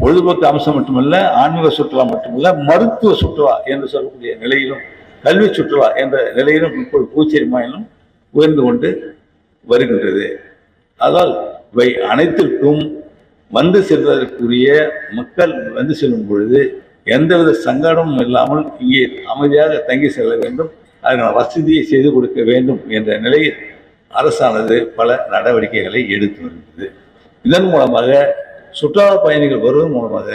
பொழுதுபோக்கு அம்சம் மட்டுமல்ல ஆன்மீக சுற்றுலா மட்டுமல்ல மருத்துவ சுற்றுலா என்று சொல்லக்கூடிய நிலையிலும் கல்வி சுற்றுலா என்ற நிலையிலும் இப்போது பூச்சேரி மாநிலம் உயர்ந்து கொண்டு வருகின்றது. அதால் இவை அனைத்திற்கும் வந்து செல்வதற்குரிய மக்கள் வந்து செல்லும் பொழுது எந்தவித சங்கடமும் இல்லாமல் இங்கே அமைதியாக தங்கி செல்ல வேண்டும். அதற்கான வசதியை செய்து கொடுக்க வேண்டும் என்ற நிலையில் அரசானது பல நடவடிக்கைகளை எடுத்து வருகிறது. இதன் மூலமாக சுற்றுலா பயணிகள் வருவதன் மூலமாக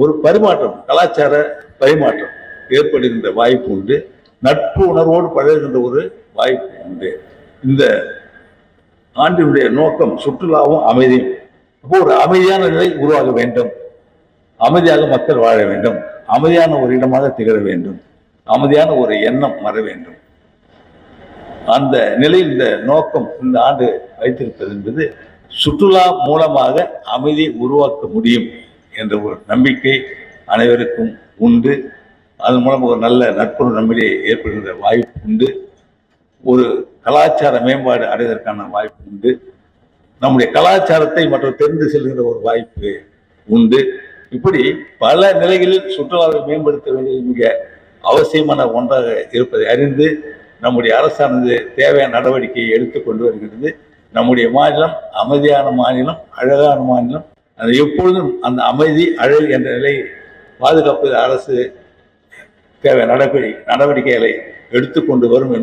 ஒரு பரிமாற்றம் கலாச்சார பரிமாற்றம் ஏற்படுகின்ற வாய்ப்பு உண்டு. நட்பு உணர்வோடு பழகுகின்ற ஒரு வாய்ப்பு உண்டு. இந்த ஆண்டினுடைய நோக்கம் சுற்றுலாவும் அமைதியும். அப்போ ஒரு அமைதியான நிலை உருவாக வேண்டும். அமைதியாக மக்கள் வாழ வேண்டும். அமைதியான ஒரு இடமாக திகழ வேண்டும். அமைதியான ஒரு எண்ணம் வர வேண்டும். அந்த நிலையில் இந்த நோக்கம் இந்த ஆண்டு வைத்திருப்பது என்பது சுற்றுலா மூலமாக அமைதியை உருவாக்க முடியும் என்ற ஒரு நம்பிக்கை அனைவருக்கும் உண்டு. அதன் மூலம் ஒரு நல்ல நட்புணர்வு நம்மிடையே ஏற்படுகின்ற வாய்ப்பு உண்டு. ஒரு கலாச்சார மேம்பாடு அடைவதற்கான வாய்ப்பு உண்டு. நம்முடைய கலாச்சாரத்தை மற்றும் தெரிந்து செல்கின்ற ஒரு வாய்ப்பு உண்டு. இப்படி பல நிலைகளில் சுற்றுலாவை மேம்படுத்த வேண்டியது மிக அவசியமான ஒன்றாக இருப்பதை அறிந்து நம்முடைய அரசானது தேவையான நடவடிக்கையை எடுத்துக்கொண்டு வருகிறது. நம்முடைய மாநிலம் அமைதியான மாநிலம் அழகான மாநிலம். அது எப்பொழுதும் அந்த அமைதி அழகு என்ற நிலையை பாதுகாப்பது அரசு தேவை நடவடிக்கை நடவடிக்கைகளை எடுத்துக்கொண்டு வரும்